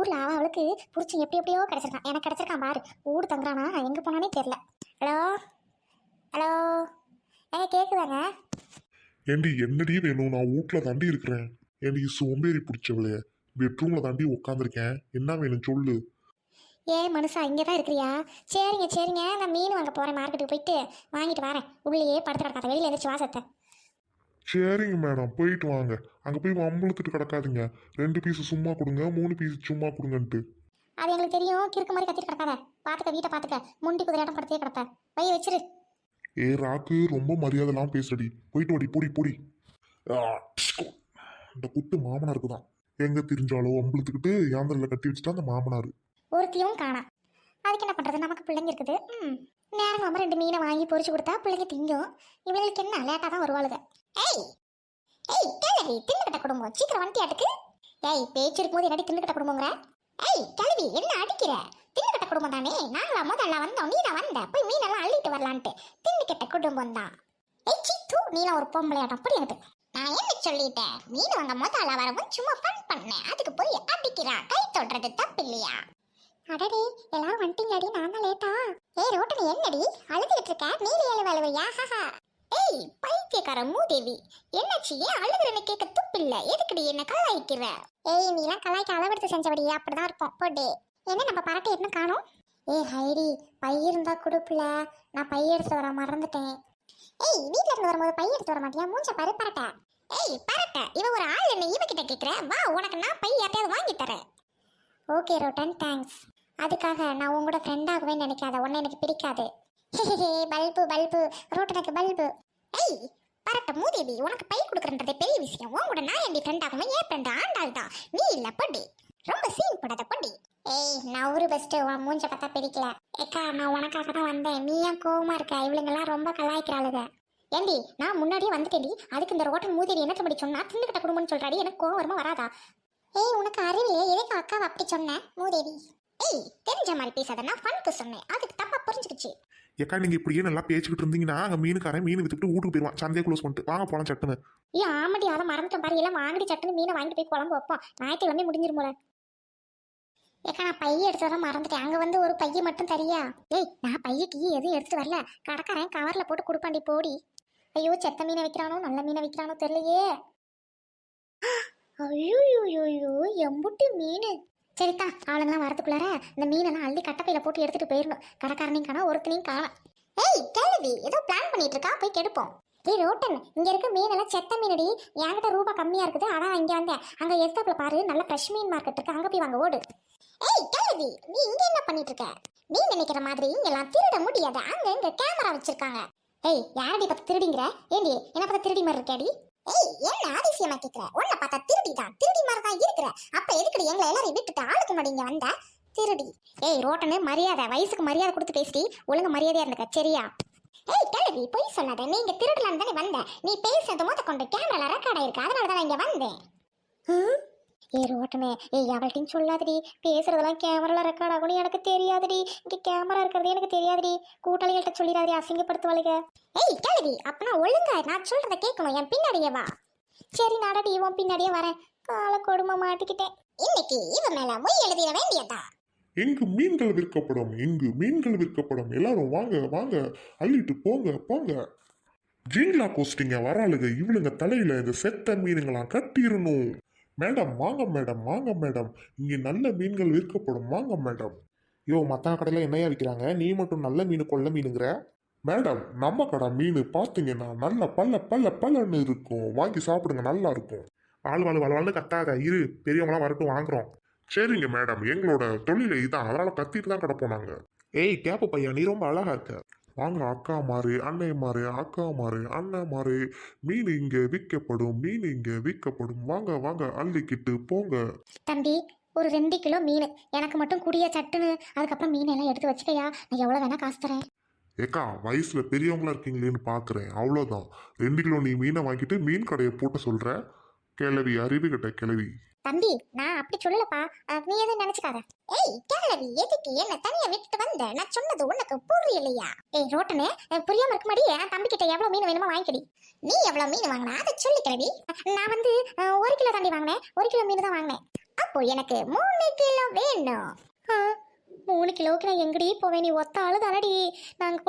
ஊர்ல அவ அவளுக்கு புடிச்சு எப்படி எப்படியோ கிடைச்சிருக்கான் எனக்கு கிடைச்சிருக்கான் பாரு. ஊடு தங்குறானா? எங்க போனானே தெரியல. ஹலோ? ஹலோ? ஏ கேக்குதாங்க? ஏண்டி என்னடி வேணும்? நான் வீட்ல தாண்டி இருக்கிறேன். ஏண்டி சோம்பேறி பிடிச்சவளே. பெட்ரூம்ல தாண்டி உட்காந்துருக்கேன் என்ன வேணும் சொல்லு. ஏ மனுஷா இங்கே தான் இருக்கிறியா? சரிங்க சரிங்க. நான் மீன் வாங்க போகிறேன் மார்க்கெட்டுக்கு போயிட்டு வாங்கிட்டு வரேன். உள்ளேயே படுத்து கிடக்காத வெளியில் எந்திரிச்சு வாசத்தை சரிங்க மேடம் போயிட்டு வாங்க. அங்க போய் வம்பளத்துட்டு கிடக்காதீங்க. ரெண்டு பீஸ் சும்மா கொடுங்க மூணு பீஸ் சும்மா கொடுங்கன்ட்டு. அது எங்களுக்கு தெரியும். கிறுக்கு மாதிரி கத்திட்டு கிடக்காத. பார்த்துக்க வீட்டை பார்த்துக்க முண்டி குதிரையாட்டம் படுத்தே கிடப்ப. பைய வச்சிரு. ஏ ராக்கு ரொம்ப மரியாதைலாம் பேசுடி போயிட்டு வாடி பொடி பொடி. இந்த குத்து மாமனாருக்கு தான் எங்க தெரிஞ்சாலோ வம்பளத்துக்கிட்டு யாந்திரில கட்டி வச்சுட்டா அந்த மாமனார். ஒருத்தியும் காணாம் அதுக்கு என்ன பண்ணுறது நமக்கு பிள்ளைங்க இருக்குது. ம். நேரம் நம்ம ரெண்டு மீனை வாங்கி பொரிச்சு கொடுத்தா பிள்ளைங்க திங்கும். இவங்களுக்கு என்ன லேட்டாக தான் வருவாளுங்க ஏய்! ஏய் கிளவி தின்னுக்கிட்ட குடும்பம். சீக்கிரம் வந்துட்டியாட்டுக்கு ஏய் பேச்சு இருக்கும்போது என்னடி தின்னுக்கிட்ட குடும்பங்கிற ஏய் கிளவி என்ன அடிக்கிற? தின்னுக்கிட்ட குடும்பம் தானே? நாங்களா முதல்ல வந்தோம். நீ தான் வந்த. போய் மீனெல்லாம் அள்ளிட்டு வரலான்ட்டு. தின்னுக்கிட்ட குடும்பம் தான். ஏய் சித்து நீலாம் ஒரு பொம்பளையாட்டம் அப்படி நான் என்ன சொல்லிட்டேன்? மீன் வாங்க முதல்ல வரவும் சும்மா ஃபன் பண்ணேன் அதுக்கு போய் அடிக்கிறா. கை தொடுறது தப்பு இல்லையா? அடடி எல்லாரும் வந்துட்டீங்கடி நான் தான் லேட்டா ஏய் ரோட்டனி என்னடி? அழுதுகிட்டு இருக்க நீல எழுவ அழுவையா ஹஹா. ஏய் பைத்தியக்கார மூதேவி. என்னாச்சு? ஏன் அழுகுறன்னு கேட்க துப்பில்ல? எதுக்குடி என்ன கலாய்க்கிற? ஏய் நீலாம் கலாய்க்க அளவெடுத்து செஞ்சபடி அப்படிதான் இருப்போம். போடு. என்ன நம்ம பரட்டை என்ன காணோம்? ஏய் ஹைடி பை இருந்தா கொடுப்புல நான் பை எடுத்து வர மறந்துட்டேன். ஏய் வீட்ல இருந்து வரும்போது பை எடுத்து வர மாட்டியா? மூஞ்ச பரு பரட்டை. ஏய் பரட்டை. இவ ஒரு ஆள் என்ன இவகிட்ட கேக்குற வா உனக்கு நான் பை யார்ட்டையாவது வாங்கி தரேன். Okay Rotten. தேங்க்ஸ். அதுக்காக நான் உங்களோட ஃப்ரெண்டாகவே நினைக்காத. உன்னை எனக்கு பிடிக்காது. Bulb bulb. ரோட்டனுக்கு பல்பு. ஏய் பரட்ட மூதேவி உனக்கு பை கொடுக்குறன்றதே பெரிய விஷயம். உன் நான் என் ஃப்ரெண்டாகுமே ஏன் ஃப்ரெண்ட் ஆண்டாள் தான். நீ இல்லை பொண்டி ரொம்ப சீன் போடாத பொண்டி ஏய் நான் ஒரு பெஸ்ட் உன் மூஞ்ச பார்த்தா பிடிக்கல. ஏக்கா நான் உனக்காக தான் வந்தேன். நீ ஏன் கோவமா இருக்க? இவளுங்கெல்லாம் ரொம்ப கலாய்க்கிறாளுங்க ஏண்டி நான் முன்னாடியே வந்துட்டேன்டி. அதுக்கு இந்த ரோட்டன் மூதேவி என்ன படி சொன்னா? தின்னுக்கிட்ட குடும்பம்னு சொல்றாடி. எனக்கு கோவம் வராதா? ஏய் உனக்கு அறிவிலே எதுக்கு அக்காவை அப்படி சொன்ன? மூதேவி. ஏய் தெரிஞ்ச மாதிரி பேசாத நான் ஃபனுக்கு சொன்னேன். அதுக்கு தப்பா புரிஞ்சுக்கிச்சு. ஏக்கா நீங்க இப்படியே நல்லா பேசிக்கிட்டு இருந்தீங்கன்னா அங்க மீனுக்காரன் மீன் வித்துட்டு வீட்டுக்கு போயிடுவான் சந்தையை க்ளோஸ் பண்ணிட்டு. வாங்க போலாம் சட்டுன்னு. ஏ ஆமாடி அதை மறந்துட்டேன் பாரு. எல்லாம் வாங்கடி சட்டுன்னு மீனை வாங்கிட்டு போய் குழம்பு வைப்போம். ஞாயிற்றுக்கிழமை முடிஞ்சிருமோல. ஏக்கா நான் பைய எடுத்து வர மறந்துட்டேன். அங்க வந்து ஒரு பைய மட்டும் தரியா? ஏய் நான் பையக்கு எதுவும் எடுத்துட்டு வரல. கடைக்காரன் கவர்ல போட்டு கொடுப்பாண்டி போடி. ஐயோ செத்த மீனை வைக்கிறானோ நல்ல மீனை வைக்கிறானோ தெரியலையே. ஐயோ எம்புட்டி மீன். சரித்தா ஆளுங்களாம் வரதுக்குள்ளார இந்த மீனெல்லாம் அள்ளி கட்டப்பையில போட்டு எடுத்துட்டு போயிடணும் கடைக்காரனையும் காணா ஒருத்தனையும் காணும். ஏய் கேள்வி ஏதோ பிளான் பண்ணிட்டு இருக்கா போய் கெடுப்போம். ஏய் ரோட்டன் இங்க இருக்க மீன் எல்லாம் செத்த மீனடி. என்கிட்ட ரூபா கம்மியா இருக்குது அதான் இங்க வந்தேன். அங்க எஸ்தாப்ல பாரு நல்ல ஃப்ரெஷ் மீன் மார்க்கெட் இருக்கு அங்க போய் வாங்க ஓடு. ஏய் கேள்வி நீ இங்க என்ன பண்ணிட்டு இருக்க நீ நினைக்கிற மாதிரி இங்கெல்லாம் திருட முடியாது. அங்க இங்க கேமரா வச்சிருக்காங்க. ஏய் யாரடி பார்த்து திருடிங்கிற? ஏண்டி என்ன பார்த்தா திருடி மாதிரி இருக்காடி? ஏய் என்ன அதிசயமா கேக்குற? உன்னை பார்த்தா திருடி தான் திருடி மாதிரி தான் இருக்கிற. அப்ப எதுக்குடி எங்களை எல்லாரையும் விட்டுட்டு ஆளுக்கு முன்னாடி இங்க வந்த? திருடி. ஏய் ரோட்டனு மரியாதை வயசுக்கு மரியாதை கொடுத்து பேசி ஒழுங்கு மரியாதையா இருந்துக்க சரியா? ஏய் கிழவி பொய் சொல்லாத. நீ இங்க திருடலாம் தானே வந்த. நீ பேசுறது மொத்த கொண்டு கேமரா ரெக்கார்ட் ஆயிருக்கு. அதனால தான் இங்க வந்தேன். ஏறு ஏய் ஏய் அவள்கிட்டையும் சொல்லாதடி. பேசுறதெல்லாம் கேமரால ரெக்கார்ட் ஆகும்னு எனக்கு தெரியாதுடி. இங்க கேமரா இருக்கிறது எனக்கு தெரியாதுடி. கூட்டாளிகள்கிட்ட சொல்லிடாதடி அசிங்கப்படுத்துவாளுங்க ஏய் கிழவி அப்பனா ஒழுங்கா நான் சொல்றத கேட்கணும். என் பின்னாடியே வா. சரி நடடி. இவன் பின்னாடியே வரேன். கால கொடுமை மாட்டிக்கிட்டேன். இன்னைக்கு இவன் மேல மொய் எழுதிட வேண்டியதா? எங்கு மீன்கள் விற்கப்படும். எங்கு மீன்கள் விற்கப்படும். எல்லாரும் வாங்க வாங்க. அள்ளிட்டு போங்க போங்க. ஜீங்களா கோஸ்டிங்க வராளுங்க இவளுங்க தலையில இந்த செத்த மீனுங்களாம் கட்டிடணும். மேடம் வாங்க மேடம் வாங்க மேடம். இங்கே நல்ல மீன்கள் விற்கப்படும். வாங்க மேடம். யோ மற்ற கடையில் என்னையா விற்கிறாங்க? நீ மட்டும் நல்ல மீன் கொள்ள மீனுங்கிற? மேடம் நம்ம கடை மீன் பார்த்தீங்கன்னா நல்ல பல்ல பல்ல பல்லன்னு இருக்கும். வாங்கி சாப்பிடுங்க நல்லா இருக்கும். வாழ் வாழ் வாழ்வாள்னு கத்தாத. இரு பெரியவங்களாம் வரட்டும் வாங்குறோம். சரிங்க மேடம். எங்களோட தொழில் இதான். அதனால கத்திட்டு தான் கிடப்போம் போனாங்க. ஏய் கேப்பு பையன் நீ ரொம்ப அழகா இருக்க. வாங்க அக்கா மாறு அண்ணன் மாறு அக்கா மாறு அண்ணன் மாறு. மீன் இங்க விற்கப்படும் மீன் இங்க விற்கப்படும். வாங்க வாங்க அள்ளிக்கிட்டு போங்க. தம்பி ஒரு ரெண்டு கிலோ மீன். எனக்கு மட்டும் குடிய சட்டுன்னு. அதுக்கப்புறம் மீன் எல்லாம் எடுத்து வச்சுக்கையா? நான் எவ்வளோ வேணா காசு தரேன். ஏக்கா வயசுல பெரியவங்களா இருக்கீங்களேன்னு பாக்குறேன். அவ்வளவுதான். ரெண்டு கிலோ நீ மீனை வாங்கிட்டு மீன் கடையை போட்டு சொல்ற? கிளவி அறிவு கிட்ட கிளவி. தம்பி நான் அப்படி சொல்லலப்பா. நீ எதுவும் நினைச்சுக்காத. ஏய் கேளவி எதுக்கு என்ன தனியா விட்டுட்டு வந்த? நான் சொன்னது உனக்கு புரியலையா? ஏய் ரோட்டனே புரியாம இருக்க மாடி என் தம்பி கிட்ட எவ்வளவு மீன் வேணுமோ வாங்கிக்கடி. நீ எவ்வளவு மீன் வாங்கினா? அதை சொல்லி கிளவி நான் வந்து ஒரு கிலோ தாண்டி வாங்கினேன். ஒரு கிலோ மீன் தான் வாங்கினேன். அப்போ எனக்கு மூணு கிலோ வேணும். மூணு கிலோவுக்கு நான் எங்கடி போவேன்? நீ ஒத்த ஆளு தானடி. நாங்கள்